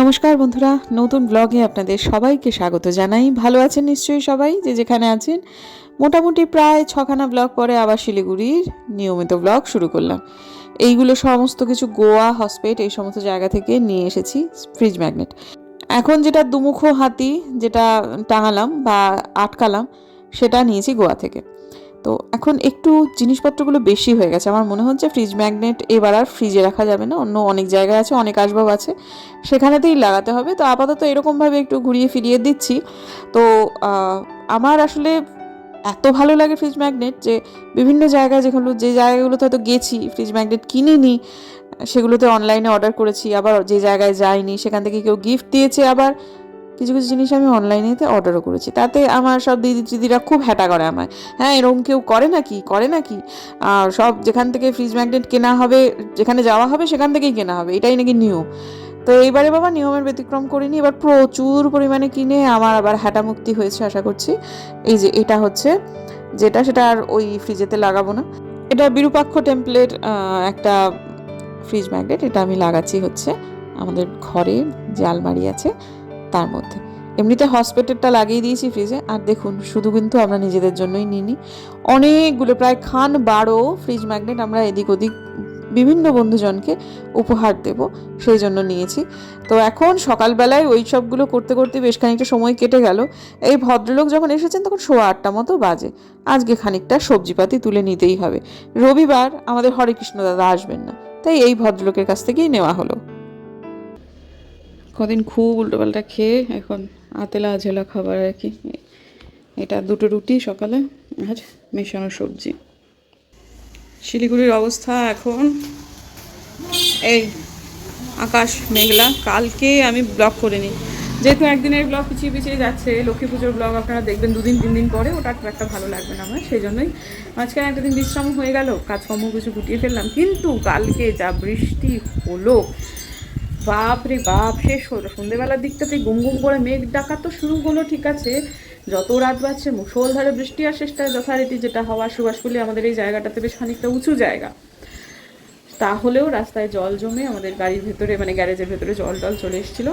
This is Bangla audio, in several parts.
নমস্কার বন্ধুরা, নতুন ব্লগে আপনাদের সবাইকে স্বাগত জানাই। ভালো আছেন নিশ্চয়ই সবাই? যে যেখানে আছেন, মোটামুটি প্রায় ছখানা ব্লগ পরে আবার শিলিগুড়ির নিয়মিত ব্লগ শুরু করলাম। এইগুলো সমস্ত কিছু গোয়া, হসপেট, এই সমস্ত জায়গা থেকে নিয়ে এসেছি ফ্রিজ ম্যাগনেট এখন যেটা দুমুখো হাতি, যেটা টাঙালাম বা আটকালাম, সেটা নিয়েছি গোয়া থেকে। তো এখন একটু জিনিসপত্রগুলো বেশি হয়ে গেছে। আমার মনে হচ্ছে ফ্রিজ ম্যাগনেট এবার আর ফ্রিজে রাখা যাবে না। অন্য অনেক জায়গায় আছে, অনেক আসবাব আছে। সেখানেতেই লাগাতে হবে। তো আপাতত এরকমভাবে একটু ঘুরিয়ে ফিরিয়ে দিচ্ছি। তো আমার আসলে এত ভালো লাগে ফ্রিজ ম্যাগনেট যে বিভিন্ন জায়গায় যেগুলো, যে জায়গাগুলোতে হয়তো গেছি ফ্রিজ ম্যাগনেট কিনিনি, সেগুলোতে অনলাইনে অর্ডার করেছি, আবার যে জায়গায় যাইনি, সেখান থেকে কেউ গিফট দিয়েছে আবার। কিছু কিছু জিনিস আমি অনলাইনেতে অর্ডারও করেছি। তাতে আমার সব দিদি দিদিরা খুব হ্যাটা করে আমায়। হ্যাঁ এরকম কেউ করে নাকি? করে নাকি? আর সব যেখান থেকে ফ্রিজ ম্যাগনেট কেনা হবে, যেখানে যাওয়া হবে সেখান থেকেই কেনা হবে। এটাই নাকি নিয়ম। তো এইবারে বাবা নিয়মের ব্যতিক্রম করিনি। এবার প্রচুর পরিমাণে কিনে আমার আবার হ্যাটা মুক্তি হয়েছে আশা করছি। এই যে এটা হচ্ছে, যেটা সেটা আর ওই ফ্রিজেতে লাগাবো না। এটা বিরূপাক্ষ টেম্পলের একটা ফ্রিজ ম্যাগনেট এটা আমি লাগাচ্ছি হচ্ছে আমাদের ঘরে, যে আলমারি আছে। তার মধ্যে। এমনিতে হসপিটালটা লাগিয়ে দিয়েছি ফ্রিজে আর দেখুন, শুধু কিন্তু আমরা নিজেদের জন্যই নিইনি। অনেকগুলো, প্রায় খান বারো ফ্রিজ ম্যাগনেট আমরা এদিক ওদিক বিভিন্ন বন্ধুজনকে উপহার দেব, সেই জন্য নিয়েছি। তো এখন সকালবেলায় ওই সবগুলো করতে করতে বেশ খানিকটা সময় কেটে গেল। এই ভদ্রলোক যখন এসেছেন, তখন সোয়া আটটা মতো বাজে। আজকে খানিকটা সবজিপাতি তুলে নিতেই হবে। রবিবার আমাদের হরেকৃষ্ণ দাদা আসবেন না। তাই এই ভদ্রলোকের কাছ থেকেই নেওয়া হলো। কদিন খুব উল্টোপাল্টা খেয়ে এখন আতেলা ঝেলা খাবার আর কি। এটা দুটো রুটি সকালে আর মেশানো সবজি। শিলিগুড়ির অবস্থা এখন এই আকাশ মেঘলা। কালকে আমি ব্লগ করে নিই যেহেতু একদিনের ব্লগ পিছিয়ে পিছিয়ে যাচ্ছে, লক্ষ্মী পুজোর ব্লগ আপনারা দেখবেন দুদিন, তিন দিন পরে। ওটা খুব একটা ভালো লাগবে না আমার, সেই জন্যই। মাঝখানে একটা দিন বিশ্রাম হয়ে গেল, কাজকর্ম কিছু গুটিয়ে ফেললাম। কিন্তু কালকে যা বৃষ্টি হলো বাপ রে বাপ শেষ হলো সন্ধেবেলার দিকটাতে গুম গুম করে মেঘ ডাকা তো শুরু হলো, ঠিক আছে। যত রাত বাড়ছে মুসলধারে বৃষ্টি আর শেষটা যথারীতি যেটা হওয়া সুবাসফুলি আমাদের এই জায়গাটাতে বেশ খানিকটা উঁচু জায়গা। তাহলেও রাস্তায় জল জমে আমাদের গাড়ির ভেতরে মানে গ্যারেজের ভেতরে জল টল চলে এসেছিল।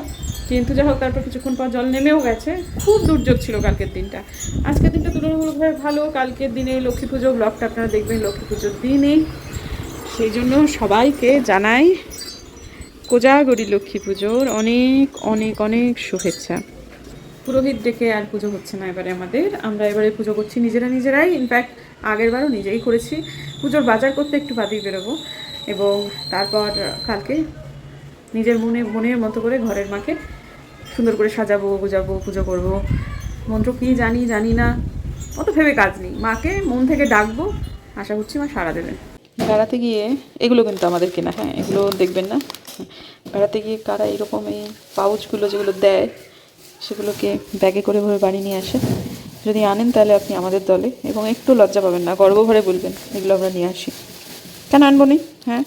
কিন্তু যাই হোক, তারপর কিছুক্ষণ পর জল নেমেও গেছে। খুব দুর্যোগ ছিল কালকের দিনটা। আজকের দিনটা তুলনামূলকভাবে ভালো। কালকের দিনে লক্ষ্মী পুজো, ব্লগটা আপনারা দেখবেন লক্ষ্মী পুজোর দিনেই সেই জন্য সবাইকে জানাই কোজাগরি লক্ষ্মী পুজোর অনেক অনেক অনেক শুভেচ্ছা। পুরোহিত ডেকে আর পুজো হচ্ছে না এবারে আমাদের। আমরা এবারে পুজো করছি নিজেরা নিজেরাই। ইনফ্যাক্ট আগের বারও নিজেই করেছি। পুজোর বাজার করতে একটু বাদেই বেরোবো। এবং তারপর কালকে নিজের মনে, মনের মতো করে ঘরের মাকে সুন্দর করে সাজাবো, গুজাবো, পুজো করব। মন্ত্র কী জানি জানি না। অত ভেবে কাজ নেই। মাকে মন থেকে ডাকবো। আশা করছি মা সাড়া দেবেন। বেড়াতে গিয়ে এগুলো কিন্তু আমাদের কেনা। হ্যাঁ এগুলো দেখবেন না। বেড়াতে গিয়ে কারা এরকম এই পাউচগুলো যেগুলো দেয়, সেগুলোকে ব্যাগে করে ভরে বাড়ি নিয়ে আসে। যদি আনেন তাহলে আপনি আমাদের দলে এবং একটু লজ্জা পাবেন না, গর্ব ভরে বলবেন, এগুলো আমরা নিয়ে আসি। কেন আনব নি? হ্যাঁ?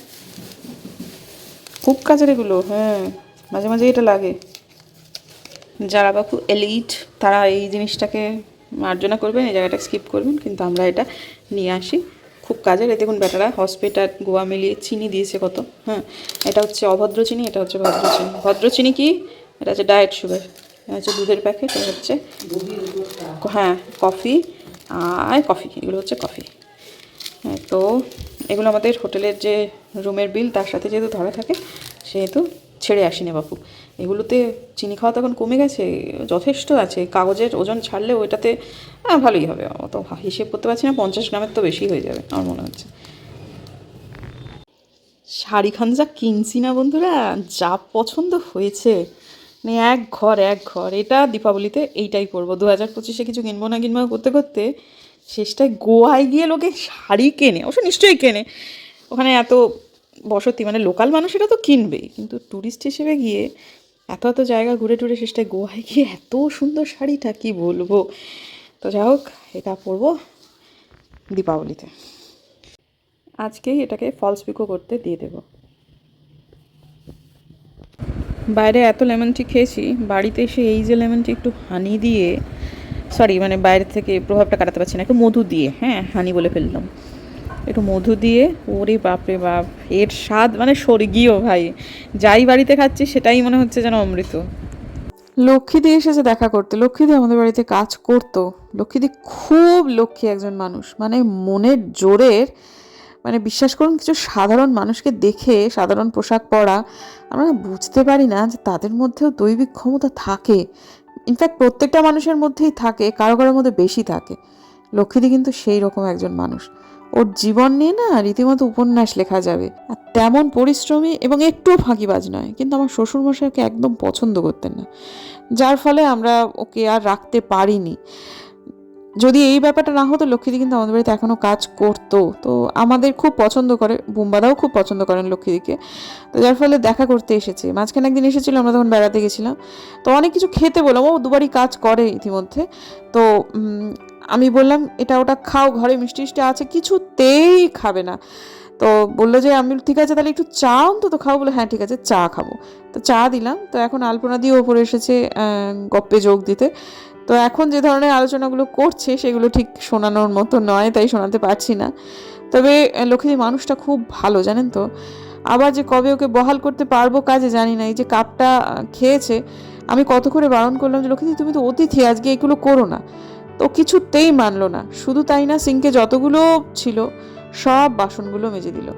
খুব কাজের এগুলো হ্যাঁ। মাঝে মাঝে এটা লাগে। যারা বা খুব এলিট, তারা এই জিনিসটাকে মার্জনা করবেন, এই জায়গাটা স্কিপ করবেন, কিন্তু আমরা এটা নিয়ে আসি। খুব কাজের। এই দেখুন বেটারা হসপিটাল গোয়া মিলিয়ে চিনি দিয়েছে কত। হ্যাঁ এটা হচ্ছে অভদ্র চিনি এটা হচ্ছে ভদ্র চিনি। ভদ্র চিনি কি? এটা হচ্ছে ডায়েট সুগার এটা হচ্ছে দুধের প্যাকেট এটা হচ্ছে হ্যাঁ কফি আর কফি এগুলো হচ্ছে কফি হ্যাঁ, তো এগুলো আমাদের হোটেলের যে রুমের বিল তার সাথে যেহেতু ধরা থাকে সেহেতু ছেড়ে আসিনি বাপু। এগুলোতে চিনি খাওয়া তখন কমে গেছে যথেষ্ট আছে। কাগজের ওজন ছাড়লে ওইটাতে হ্যাঁ, ভালোই হবে। অত হিসেব করতে পারছি না পঞ্চাশ গ্রামের তো বেশি হয়ে যাবে আমার মনে হচ্ছে। শাড়িখান যা কিনছি না বন্ধুরা যা পছন্দ হয়েছে। মানে এক ঘর এক ঘর। এটা দীপাবলিতে এইটাই পরবো। দু হাজার পঁচিশে কিছু কিনবো না কিনবো করতে করতে শেষটায় গোয়ায় গিয়ে লোকে শাড়ি কেনে অবশ্য নিশ্চয়ই কেনে। ওখানে এত বসতি মানে লোকাল মানুষেরা তো কিনবেই। কিন্তু ট্যুরিস্ট হিসেবে গিয়ে এত এত জায়গা ঘুরে টুরে শেষটায় গোয়ায় গিয়ে এত সুন্দর শাড়িটা, কি বলব? তো যাই হোক, এটা পরবো দীপাবলিতে। আজকেই এটাকে ফলস পিকো করতে দিয়ে দেবো। বাইরে এত লেমন টি খেয়েছি, বাড়িতে এসে এই যে লেমন টি একটু হানি দিয়ে সরি মানে বাইরে থেকে প্রভাবটা কাটাতে পারছি না, একটু মধু দিয়ে হ্যাঁ হানি বলে ফেললাম। একটু মধু দিয়ে, ওরে বাপরে বাপ, এর স্বাদ মানে স্বর্গীয় ভাই। যাই বাড়িতে খাচ্ছি, সেটাই মনে হচ্ছে যেন অমৃত। লক্ষ্মীদি এসেছে দেখা করতে। লক্ষ্মীদি আমাদের বাড়িতে কাজ করতো। লক্ষ্মীদি খুব লক্ষ্মী একজন মানুষ। মানে মনের জোরের মানে বিশ্বাস করুন, কিছু সাধারণ মানুষকে দেখে, সাধারণ পোশাক পরা, আমরা বুঝতে পারি না যে তাদের মধ্যেও দৈবিক ক্ষমতা থাকে। ইনফ্যাক্ট প্রত্যেকটা মানুষের মধ্যেই থাকে, কারও কারোর মধ্যে বেশি থাকে। লক্ষ্মীদি কিন্তু সেই রকম একজন মানুষ। ওর জীবন নিয়ে না রীতিমতো উপন্যাস লেখা যাবে। আর তেমন পরিশ্রমী এবং একটুও ফাঁকিবাজ নয়, কিন্তু আমার শ্বশুরমশাইকে একদম পছন্দ করতেন না। যার ফলে আমরা ওকে আর রাখতে পারিনি। যদি এই ব্যাপারটা না হতো, লক্ষ্মীদি কিন্তু আমাদের বাড়িতে এখনও কাজ করতো। তো আমাদের খুব পছন্দ করে, বুম্বাদাও খুব পছন্দ করেন লক্ষ্মীদিকে। তো যার ফলে দেখা করতে এসেছে। মাঝখানে একদিন এসেছিল, আমরা তখন বেড়াতে গেছিলাম। তো অনেক কিছু খেতে বললাম, ও দুবারই কাজ করে ইতিমধ্যে। তো আমি বললাম, এটা ওটা খাও, ঘরে মিষ্টি আছে, কিছুতেই খাবে না। তো বলল যে, আমি ঠিক আছে, তাহলে একটু চা অন্তত খাও। বলে হ্যাঁ ঠিক আছে, চা খাব। তো চা দিলাম। তো এখন আলপনা দিয়ে ওপরে এসেছে গপ্পে যোগ দিতে। তো এখন যে ধরনের আলোচনাগুলো করছে, সেগুলো ঠিক শোনানোর মতো নয়, তাই শোনাতে পারছি না। তবে লক্ষ্মী মানুষটা খুব ভালো, জানেন তো? আবার যে কবে ওকে বহাল করতে পারব কাজে জানি না, এই যে কাপটা খেয়েছে, আমি কত করে বারণ করলাম যে, লক্ষ্মী, তুমি তো অতিথি, আজকে এগুলো করো না। তো কিছুতেই মানলো না। শুধু তাই না সিঙ্কে যতগুলো ছিল, সব বাসনগুলো মেজে দিল।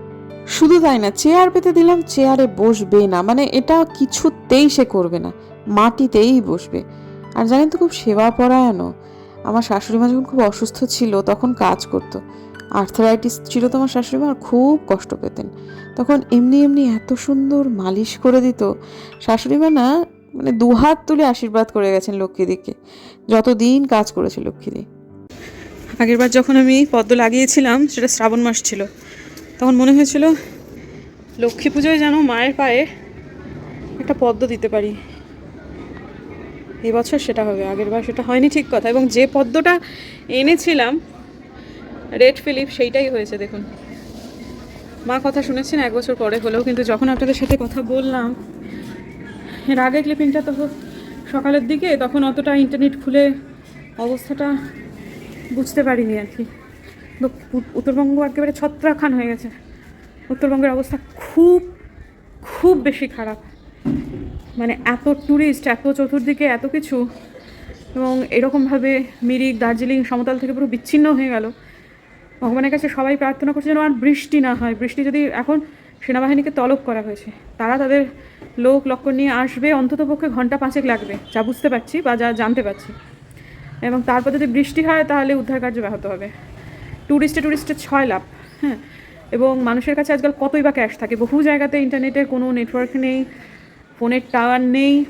শুধু তাই না চেয়ার পেতে দিলাম, চেয়ারে বসবে না। মানে এটা কিছুতেই সে করবে না। মাটিতেই বসবে। আর জানেন তো খুব সেবা পরায়ণও আমার শাশুড়ি মা যখন খুব অসুস্থ ছিল, তখন কাজ করতো। আর্থারাইটিস ছিল তো আমার শাশুড়ি মা খুব কষ্ট পেতেন। তখন এমনি এমনি এত সুন্দর মালিশ করে দিত। শাশুড়ি মা না মানে দুহাত তুলে আশীর্বাদ করে গেছেন লক্ষ্মীদিকে। যতদিন কাজ করেছে লক্ষ্মীদি। আগেরবার যখন আমি পদ্ম লাগিয়েছিলাম, সেটা শ্রাবণ মাস ছিল, তখন মনে হয়েছিল লক্ষ্মী পুজোয় যেন মায়ের পায়ে একটা পদ্ম দিতে পারি। এবছর সেটা হবে আগের বার সেটা হয়নি ঠিক কথা। এবং যে পদ্মটা এনেছিলাম, রেড ফিলিপ, সেইটাই হয়েছে, দেখুন। মা কথা শুনেছেন, এক বছর পরে হলেও, কিন্তু যখন আপনাদের সাথে কথা বললাম এর আগে ক্লিপিংটা তো সকালের দিকে, তখন অতটা ইন্টারনেট খুলে অবস্থাটা বুঝতে পারিনি আর কি। উত্তরবঙ্গ একেবারে ছত্রাখান হয়ে গেছে। উত্তরবঙ্গের অবস্থা খুব খুব বেশি খারাপ। মানে এত ট্যুরিস্ট এত চতুর্দিকে এত কিছু এবং এরকমভাবে মিরিক, দার্জিলিং, সমতল থেকে পুরো বিচ্ছিন্ন হয়ে গেল। ভগবানের কাছে সবাই প্রার্থনা করছে যেন আর বৃষ্টি না হয়। বৃষ্টি যদি এখন সেনাবাহিনীকে তলব করা হয়েছে, তারা তাদের লোক লক্ষ্য নিয়ে আসবে, অন্ততপক্ষে ঘণ্টা পাঁচেক লাগবে, যা বুঝতে পারছি বা যা জানতে পারছি। এবং তারপর যদি বৃষ্টি হয়, তাহলে উদ্ধার কার্য ব্যাহত হবে। ট্যুরিস্টে ট্যুরিস্টের ছয় লাভ হ্যাঁ। এবং মানুষের কাছে আজকাল কতই বা ক্যাশ থাকে, বহু জায়গাতে ইন্টারনেটের কোনো নেটওয়ার্ক নেই, ফোনের টাওয়ার নেই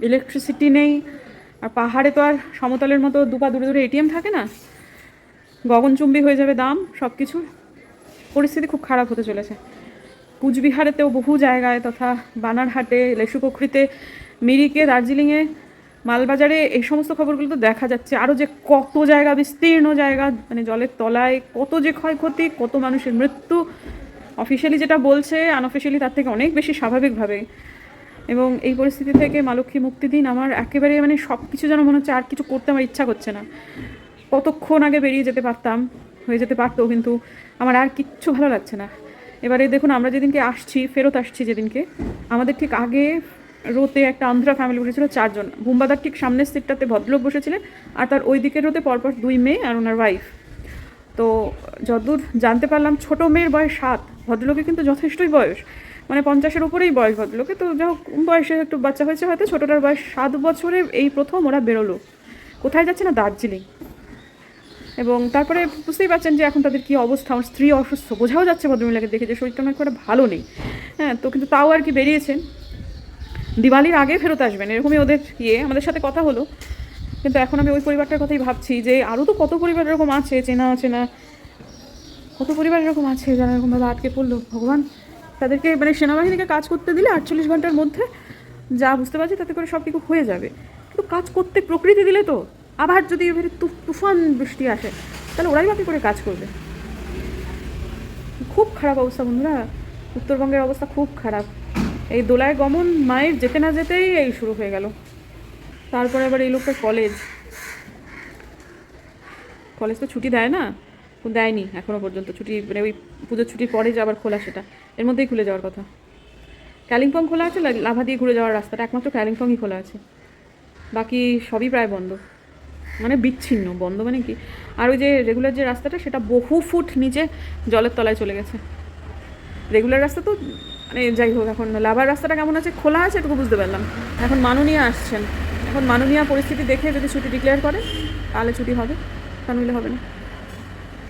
ইলেকট্রিসিটি নেই, আর পাহাড়ে তো আর সমতলের মতো দুপা দূরে দূরে এটিএম থাকে না? গগনচুম্বী হয়ে যাবে দাম সব কিছুর পরিস্থিতি খুব খারাপ হতে চলেছে। কুচবিহারেতেও বহু জায়গায় তথা বানারহাটে লেসুপোখরিতে মিরিকে, দার্জিলিংয়ে, মালবাজারে এই সমস্ত খবরগুলো তো দেখা যাচ্ছে। আরও যে কত জায়গা, বিস্তীর্ণ জায়গা মানে জলের তলায় কত যে ক্ষয়ক্ষতি, কত মানুষের মৃত্যু অফিসিয়ালি যেটা বলছে আনঅফিসিয়ালি তার থেকে অনেক বেশি স্বাভাবিকভাবে। এবং এই পরিস্থিতি থেকে মা লক্ষ্মী মুক্তি দিন আমার একেবারে মানে সব কিছু যেন মনে হচ্ছে আর কিছু করতে আমার ইচ্ছা করছে না। কতক্ষণ আগে বেরিয়ে যেতে পারতাম, হয়ে যেতে পারতো কিন্তু আমার আর কিচ্ছু ভালো লাগছে না। এবারে দেখুন, আমরা যেদিনকে আসছি, ফেরত আসছি যেদিনকে, আমাদের ঠিক আগে রোতে একটা আন্ধ্রা ফ্যামিলি বসেছিল, চারজন। বুম্বাদার ঠিক সামনের সিটটাতে ভদ্রলোক বসেছিলেন, আর তার ওই দিকের রোতে পরপর দুই মেয়ে আর ওনার ওয়াইফ তো যতদূর জানতে পারলাম, ছোট মেয়ের বয়স সাত ভদ্রলোকের কিন্তু যথেষ্টই বয়স। মানে পঞ্চাশের উপরেই বয়স ভদ্রলোকে, তো যা হোক বয়সে একটু বাচ্চা হয়েছে হয়তো, ছোটোটার বয়স সাত বছরে এই প্রথম ওরা বেরোলো। কোথায় যাচ্ছে না, দার্জিলিং। এবং তারপরে বুঝতেই পারছেন যে এখন তাদের কী অবস্থা। আমার স্ত্রী অসুস্থ, বোঝাও যাচ্ছে ভদ্রমহিলাকে দেখে যে শরীরটা অনেক করে ভালো নেই। হ্যাঁ তো কিন্তু তাও আর কি বেরিয়েছেন। দিওয়ালির আগে ফেরত আসবেন, এরকমই ওদের ইয়ে। আমাদের সাথে কথা হলো, কিন্তু এখন আমি ওই পরিবারটার কথাই ভাবছি যে আরও তো কত পরিবার এরকম আছে, চেনা অচেনা। কত পরিবার এরকম আছে যারা এরকমভাবে আটকে পড়ল? ভগবান, তাদেরকে মানে সেনাবাহিনীকে কাজ করতে দিলে আটচল্লিশ ঘণ্টার মধ্যে যা বুঝতে পারছি তাতে করে সব কিছু হয়ে যাবে। কিন্তু কাজ করতে প্রকৃতি দিলে তো আবার যদি তু- তুফান বৃষ্টি আসে, তাহলে ওরাই বাকি করে কাজ করবে? খুব খারাপ অবস্থা বন্ধুরা। উত্তরবঙ্গের অবস্থা খুব খারাপ। এই দোলায় গমন মায়ের যেতে না যেতেই এই শুরু হয়ে গেল। তারপরে আবার এই লোকটার কলেজ কলেজ তো ছুটি দেয় না? দেয়নি এখনও পর্যন্ত। ছুটি মানে ওই পুজোর ছুটির পরে যে আবার খোলা সেটা। এর মধ্যেই খুলে যাওয়ার কথা। কালিম্পং খোলা আছে লাভা দিয়ে ঘুরে যাওয়ার রাস্তাটা। একমাত্র কালিম্পংই খোলা আছে। বাকি সবই প্রায় বন্ধ। মানে বিচ্ছিন্ন, বন্ধ মানে কি? আর ওই যে রেগুলার যে রাস্তাটা, সেটা বহু ফুট নিচে জলের তলায় চলে গেছে। রেগুলার রাস্তা তো মানে যাই হোক, এখন লাভার রাস্তাটা কেমন আছে? খোলা আছে এটুকু বুঝতে পারলাম। এখন মাননীয়া আসছেন। এখন মাননীয়া পরিস্থিতি দেখে যদি ছুটি ডিক্লেয়ার করে, তাহলে ছুটি হবে, তা নইলে হবে না।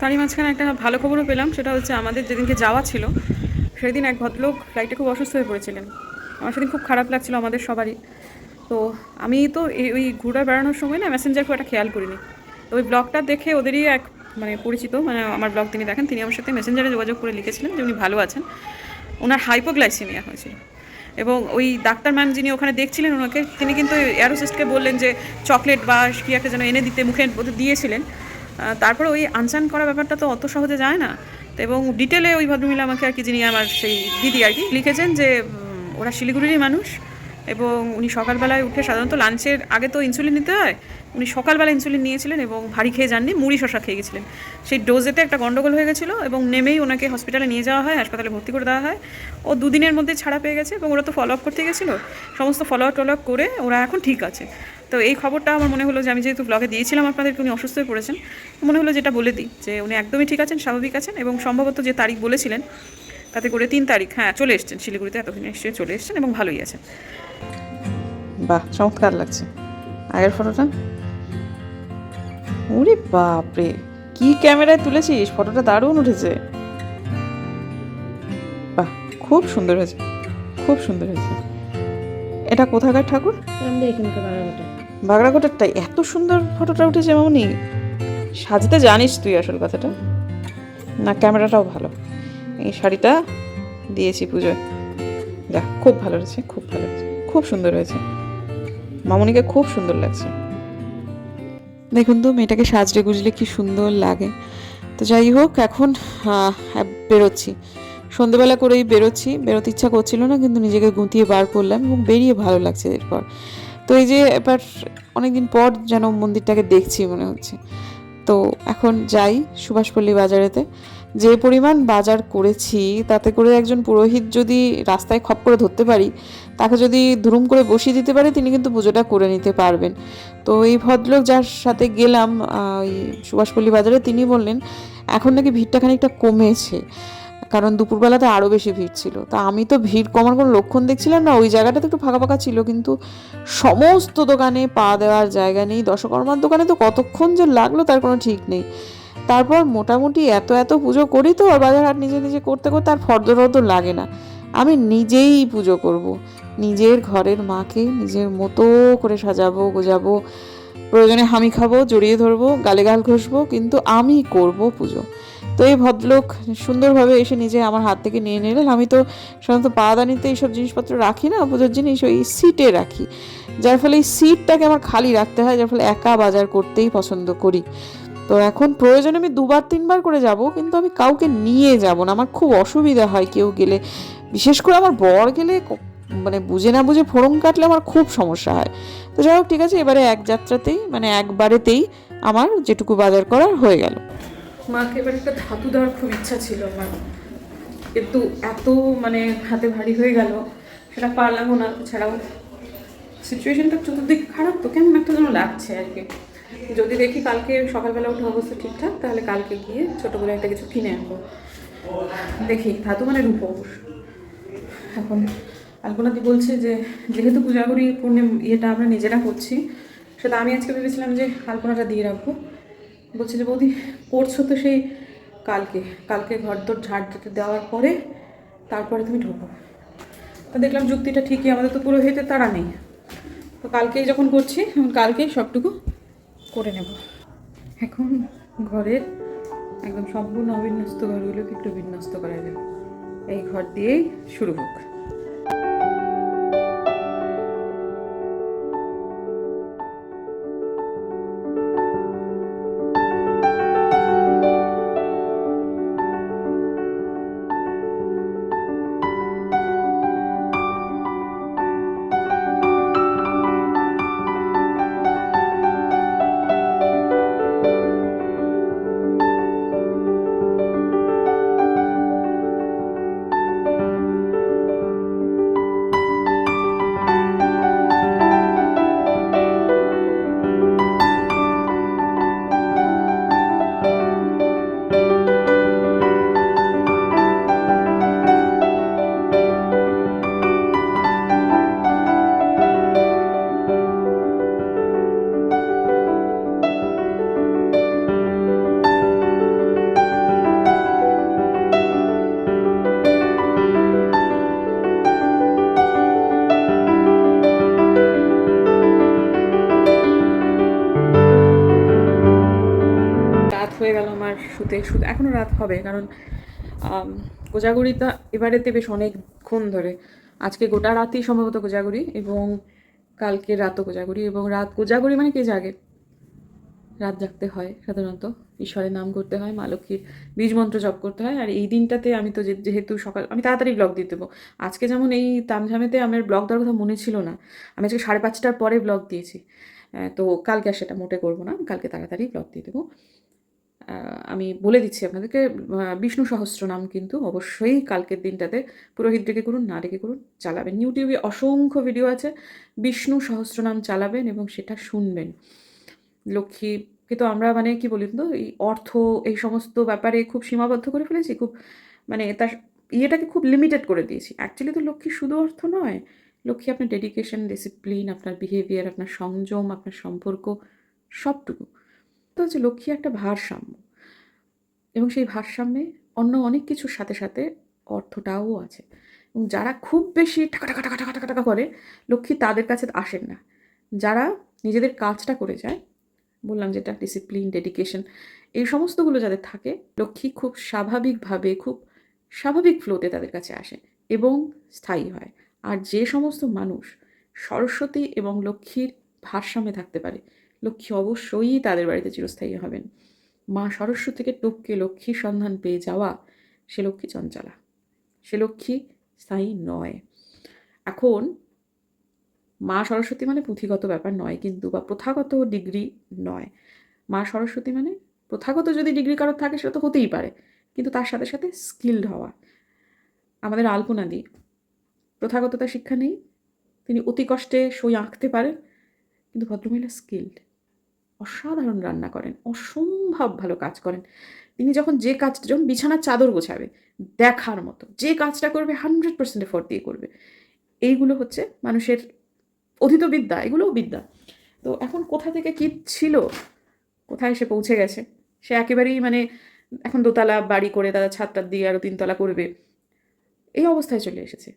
তারই মাঝখানে একটা ভালো খবরও পেলাম, সেটা হচ্ছে আমাদের যেদিনকে যাওয়া ছিল, সেদিন এক ভদ্রলোক ফ্লাইটে খুব অসুস্থ হয়ে পড়েছিলেন। আমার সেদিন খুব খারাপ লাগছিল আমাদের সবারই। তো আমি তো এই ওই ঘুরে বেড়ানোর সময় না মেসেঞ্জার খুব একটা খেয়াল করিনি। তো ওই ব্লগটা দেখে ওদেরই এক মানে পরিচিত মানে আমার ব্লগ তিনি দেখেন, তিনি আমার সাথে মেসেঞ্জারে যোগাযোগ করে লিখেছিলেন যে উনি ভালো আছেন। ওনার হাইপোগ্লাইসেমিয়া হয়েছিল। এবং ওই ডাক্তার ম্যাম যিনি ওখানে দেখছিলেন ওনাকে, তিনি কিন্তু এয়ারোসিস্টকে বললেন যে চকলেট বা কি একটা যেন এনে দিতে মুখে দিয়েছিলেন। তারপরে ওই আনসান করা ব্যাপারটা তো অত সহজে যায় না। তো এবং ডিটেলে ওই ভদ্রমহিলা আমাকে আর কি, যিনি আমার সেই দিদি আর কি, লিখেছেন যে ওরা শিলিগুড়িরই মানুষ। এবং উনি সকালবেলায় উঠে সাধারণত লাঞ্চের আগে তো ইনসুলিন নিতে হয়, উনি সকালবেলা ইনসুলিন নিয়েছিলেন এবং ভারী খেয়ে যাননি, মুড়ি শশা খেয়ে গেছিলেন। সেই ডোজেতে একটা গন্ডগোল হয়ে গেছিল এবং নেমেই ওনাকে হসপিটালে নিয়ে যাওয়া হয়, হাসপাতালে ভর্তি করে দেওয়া হয়। ও দুদিনের মধ্যে ছাড়া পেয়ে গেছে এবং ওরা তো ফলো আপ করতে গেছিল। সমস্ত ফলো আপ টলো আপ করে ওরা এখন ঠিক আছে। তো এই খবরটা আমার মনে হলো যে আমি যেহেতু ব্লগে দিয়েছিলাম আপনাদেরকে, উনি অসুস্থ হয়ে পড়েছেন, মনে হলো যেটা বলে দিই, যে উনি একদমই ঠিক আছেন, স্বাভাবিক আছেন এবং সম্ভবত যে তারিখ বলেছিলেন, তাতে করে তিন তারিখ হ্যাঁ চলে এসছেন, শিলিগুড়িতে এতক্ষণ এসে চলে এসছেন এবং ভালোই আছেন। বাহ, চমৎকার লাগছে। আগের ফটোটা? ওরে বাপরে, কি ক্যামেরায় তুলেছিস? ফটোটা দারুণ উঠেছে। বাহ, খুব সুন্দর হয়েছে, খুব সুন্দর হয়েছে। এটা কোথাকার ঠাকুর? আমাদের এখানকার বাগানটা বাগড়াকোটারটাই এত সুন্দর ফটোটা উঠেছে মামনি। সাজতে জানিস তুই আসল কথাটা। না, ক্যামেরাটাও ভালো। এই শাড়িটা দিয়েছি পুজোয়। দেখ, খুব ভালো হয়েছে, খুব ভালো হয়েছে, খুব সুন্দর হয়েছে। মামনিকে খুব সুন্দর লাগছে। দেখুন তো, মেয়েটাকে সাজরে গুজলে কি সুন্দর লাগে। তো যাই হোক, এখন বেরোচ্ছি। সন্ধেবেলা করেই বেরোচ্ছি। বেরোতে ইচ্ছা করছিল না, কিন্তু নিজেকে গুঁতিয়ে বার করলাম এবং বেরিয়ে ভালো লাগছে এরপর। তো এই যে এবার অনেকদিন পর যেন মন্দিরটাকে দেখছি মনে হচ্ছে। তো এখন যাই সুভাষপল্লী বাজারেতে। যে পরিমাণ বাজার করেছি, তাতে করে একজন পুরোহিত যদি রাস্তায় খপ করে ধরতে পারি, তাকে যদি ধুরুম করে বসিয়ে দিতে পারে, তিনি কিন্তু পুজোটা করে নিতে পারবেন। তো এই ভদ্রলোক যার সাথে গেলাম ওই সুভাষপল্লী বাজারে, তিনি বললেন, এখন নাকি ভিড়টা খানিকটা কমেছে। কারণ দুপুরবেলাতে আরও বেশি ভিড় ছিল। তা আমি তো ভিড় কমার কোনো লক্ষণ দেখছিলাম না। ওই জায়গাটা তো একটু ফাঁকা ফাঁকা ছিল, কিন্তু সমস্ত দোকানে পা দেওয়ার জায়গা নেই। দশকর্মার দোকানে তো কতক্ষণ যে লাগল, তার কোনো ঠিক নেই। তারপর মোটামুটি এত এত পুজো করি তো, আর বাজার হাট নিজে নিজে করতে করতে আর ফর্দ লাগে না। আমি নিজেই পুজো করব। নিজের ঘরের মাকে নিজের মতো করে সাজাবো, গোজাবো। প্রয়োজনে হামি খাব, জড়িয়ে ধরবো গালে গাল ঘষবো, কিন্তু আমি করব পুজো। তো এই ভদ্রলোক সুন্দরভাবে এসে নিজে আমার হাত থেকে নিয়ে নিলেন। আমি তো সাধারণত পাদানিতে এইসব জিনিসপত্র রাখি না, পুজোর জিনিস ওই সিটে রাখি। যার ফলে এই সিটটাকে আমার খালি রাখতে হয়, যার ফলে একা বাজার করতেই পছন্দ করি। তো এখন প্রয়োজনে আমি দুবার, তিনবার করে যাব, কিন্তু আমি কাউকে নিয়ে যাব না। আমার খুব অসুবিধা হয় কেউ গেলে। বিশেষ করে আমার বর গেলে মানে বুঝে না বুঝে ফোড়ন কাটলে আমার খুব সমস্যা হয়। তো যাই হোক, ঠিক আছে, এবারে এক যাত্রাতেই মানে একবারেতেই আমার যেটুকু বাজার করার হয়ে গেল। মাকে এবার একটা ধাতু দেওয়ার খুব ইচ্ছা ছিল আমার। কিন্তু এত মানে হাতে ভারী হয়ে গেল, সেটা পারলামও না ছাড়াও সিচুয়েশনটা চতুর্দিক খারাপ তো, কেমন একটা যেন লাগছে আর কি। যদি দেখি কালকে সকালবেলা উঠে অবস্থা ঠিকঠাক, তাহলে কালকে গিয়ে ছোটো করে একটা কিছু কিনে আনব। দেখি, ধাতু মানে রূপো এখন আলপনাদি বলছে যে, যেহেতু পূজাগুড়ি পূর্ণিম ইয়েটা আমরা নিজেরা করছি, সেটা আমি আজকে ভেবেছিলাম যে আলপনাটা দিয়ে রাখব। বলছে যে, বৌদি, করছ তো সেই কালকে। কালকে ঘর দর ঝাড় দিতে দেওয়ার পরে তারপরে তুমি ঢোকো। তো দেখলাম যুক্তিটা ঠিকই, আমাদের তো পুরোহিতের তারা নেই। তো কালকেই যখন করছি, কালকেই সবটুকু করে নেব। এখন ঘরের একদম সম্পূর্ণ অবিন্যস্ত ঘরগুলোকে একটু বিন্যস্ত করা যাবে এই ঘর দিয়েই শুরু হোক। শুতে শুতে এখনও রাত হবে, কারণ কোজাগরিটা এবারেতে বেশ অনেকক্ষণ ধরে। আজকে গোটা রাতই সম্ভবত কোজাগরি এবং কালকে রাতও কোজাগরি এবং রাত কোজাগরি মানে কে জাগে? রাত জাগতে হয় সাধারণত, ঈশ্বরের নাম করতে হয়, মা লক্ষ্মীর বীজ মন্ত্র জপ করতে হয়, আর এই দিনটাতে আমি তো যেহেতু সকাল, আমি তাড়াতাড়ি ব্লগ দিয়ে দেবো। আজকে যেমন এই তামঝামেতে আমার ব্লগ দেওয়ার কথা মনে ছিল না, আমি আজকে সাড়ে পাঁচটার পরে ব্লগ দিয়েছি তো কালকে আর সেটা মোটে করব না, কালকে তাড়াতাড়ি ব্লগ দিয়ে দেবো। আমি বলে দিচ্ছি আপনাদেরকে বিষ্ণু সহস্র নাম কিন্তু অবশ্যই কালকের দিনটাতে পুরোহিত ডেকে করুন, না ডেকে করুন, চালাবেন। ইউটিউবে অসংখ্য ভিডিও আছে, বিষ্ণু সহস্র নাম চালাবেন এবং সেটা শুনবেন। লক্ষ্মীকে তো আমরা মানে কি বলি তো, এই অর্থ, এই সমস্ত ব্যাপারে খুব সীমাবদ্ধ করে ফেলেছি, খুব মানে তার ইয়েটাকে খুব লিমিটেড করে দিয়েছি। অ্যাকচুয়ালি তো লক্ষ্মী শুধু অর্থ নয়, লক্ষ্মী আপনার ডেডিকেশন ডিসিপ্লিন আপনার বিহেভিয়ার আপনার সংযম, আপনার সম্পর্ক, সবটুকু। তো হচ্ছে লক্ষ্মী একটা ভারসাম্য। এবং সেই ভারসাম্যে অন্য অনেক কিছুর সাথে সাথে অর্থটাও আছে। এবং যারা খুব বেশি টাকা টাকা টাকা টাকা টাকা টাকা করে, লক্ষ্মী তাদের কাছে আসেন না। যারা নিজেদের কাজটা করে যায়, বললাম যেটা ডিসিপ্লিন ডেডিকেশন এই সমস্তগুলো যাদের থাকে, লক্ষ্মী খুব স্বাভাবিকভাবে, খুব স্বাভাবিক ফ্লোতে তাদের কাছে আসে এবং স্থায়ী হয়। আর যে সমস্ত মানুষ সরস্বতী এবং লক্ষ্মীর ভারসাম্যে থাকতে পারে লক্ষ্মী অবশ্যই তাদের বাড়িতে চিরস্থায়ী হবেন। মা সরস্বতীকে টপকে লক্ষ্মীর সন্ধান পেয়ে যাওয়া সে লক্ষ্মী চঞ্চলা। সে লক্ষ্মী স্থায়ী নয়। এখন মা সরস্বতী মানে পুঁথিগত ব্যাপার নয় কিন্তু বা প্রথাগত ডিগ্রি নয়। মা সরস্বতী মানে প্রথাগত যদি ডিগ্রি কারোর থাকে সেটা তো হতেই পারে, কিন্তু তার সাথে সাথে স্কিল্ড হওয়া। আমাদের আলপনাদি প্রথাগততা শিক্ষা নেই, তিনি অতি কষ্টে সই আঁকতে পারেন, কিন্তু ভদ্রমহিলা স্কিল্ড অসাধারণ রান্না করেন, অসম্ভব ভালো কাজ করেন। তিনি যখন যে কাজটা, যখন বিছানার চাদর গোছাবে, দেখার মতো, যে কাজটা করবে হান্ড্রেড পার্সেন্ট এফোর্ট দিয়ে করবে। এইগুলো হচ্ছে মানুষের অধীত বিদ্যা, এগুলোও বিদ্যা। তো এখন কোথা থেকে কী ছিল, কোথায় সে পৌঁছে গেছে? সে একেবারেই মানে এখন দোতলা বাড়ি করে তারা ছাদটা দিয়ে আরও তিনতলা করবে, এই অবস্থায় চলে এসেছে।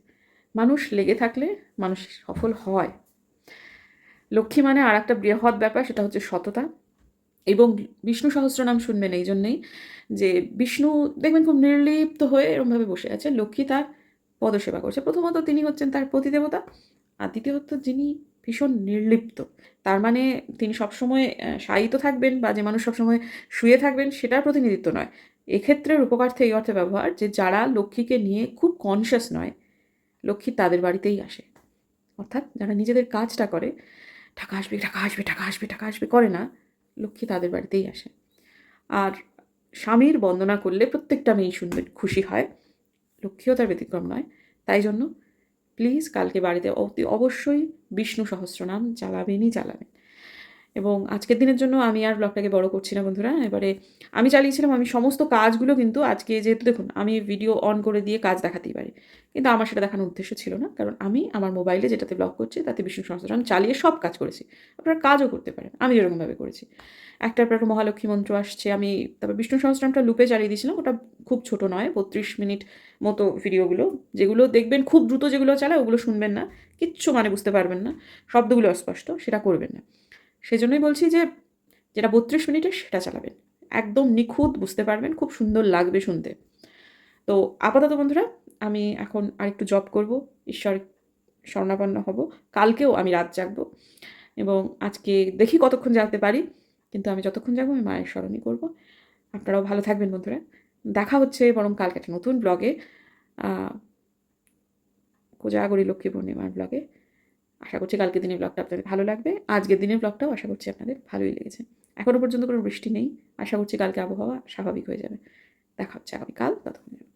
মানুষ লেগে থাকলে মানুষ সফল হয়। লক্ষ্মী মানে আর একটা বৃহৎ ব্যাপার, সেটা হচ্ছে সততা। এবং বিষ্ণু সহস্রনাম শুনবেন এই জন্যেই যে বিষ্ণু দেখবেন খুব নির্লিপ্ত হয়ে এরমভাবে বসে আছে। লক্ষ্মী তার পদসেবা করছে। প্রথমত তিনি হচ্ছেন তার প্রতিদেবতা আর দ্বিতীয়ত যিনি ভীষণ নির্লিপ্ত। তার মানে তিনি সবসময় শায়িত থাকবেন বা যে মানুষ সবসময় শুয়ে থাকবেন সেটার প্রতিনিধিত্ব নয়। এক্ষেত্রে রূপকার্থে এই অর্থে ব্যবহার যে যারা লক্ষ্মীকে নিয়ে খুব কনসিয়াস নয়, লক্ষ্মী তাদের বাড়িতেই আসে। অর্থাৎ যারা নিজেদের কাজটা করে টাকা আসবে টাকা আসবে টাকা আসবে টাকা আসবে করে না। লক্ষ্মী তাদের বাড়িতেই আসে। আর স্বামীর বন্দনা করলে প্রত্যেকটা মেয়েই সুন্দর খুশি হয়। লক্ষ্মীও তার ব্যতিক্রম নয়। তাই জন্য প্লিজ কালকে বাড়িতে অতি অবশ্যই বিষ্ণু সহস্রনাম চালাবেনই চালাবেন এবং আজকের দিনের জন্য আমি আর ব্লগটাকে বড় করছি না, বন্ধুরা। এবারে আমি চালিয়েছিলাম, আমি সমস্ত কাজগুলো কিন্তু আজকে যেহেতু দেখুন, আমি ভিডিও অন করে দিয়ে কাজ দেখাতেই পারি। কিন্তু আমার সেটা দেখানোর উদ্দেশ্য ছিল না, কারণ আমি আমার মোবাইলে যেটাতে ব্লগ করছি, তাতে বিষ্ণু সহস্রনাম চালিয়ে সব কাজ করেছি। আপনারা কাজও করতে পারেন, আমি যেরকমভাবে করেছি। একটার পর একটা মহালক্ষ্মী মন্ত্র আসছে, আমি তারপর বিষ্ণু সহস্রনামটা লুপে চালিয়ে দিয়েছিলাম, ওটা খুব ছোট নয়, বত্রিশ মিনিট মতো ভিডিওগুলো যেগুলো দেখবেন খুব দ্রুত যেগুলো চালায়, ওগুলো শুনবেন না, কিচ্ছু মানে বুঝতে পারবেন না, শব্দগুলো অস্পষ্ট, সেটা করবেন না। সেজন্যই বলছি যে, যেটা বত্রিশ মিনিটের সেটা চালাবেন। একদম নিখুঁত বুঝতে পারবেন, খুব সুন্দর লাগবে শুনতে। তো আপাতত বন্ধুরা, আমি এখন আরেকটু জব করব, ঈশ্বর স্বর্ণাপন্ন হব। কালকেও আমি রাত জাগবো এবং আজকে দেখি কতক্ষণ জাগতে পারি, কিন্তু আমি যতক্ষণ যাব আমি মায়ের স্মরণই করব। আপনারাও ভালো থাকবেন বন্ধুরা। দেখা হচ্ছে বরং কালকে একটা নতুন ব্লগে কোজাগরি লক্ষ্মী পূর্ণিমার ব্লগে আশা করছি কালকে দিনের ব্লগটা আপনাদের ভালো লাগবে। আজকের দিনের ব্লগটাও আশা করছি আপনাদের ভালোই লেগেছে। এখনও পর্যন্ত কোনো বৃষ্টি নেই। আশা করছি কালকে আবহাওয়া স্বাভাবিক হয়ে যাবে। দেখা হচ্ছে আগামীকাল। ততক্ষণ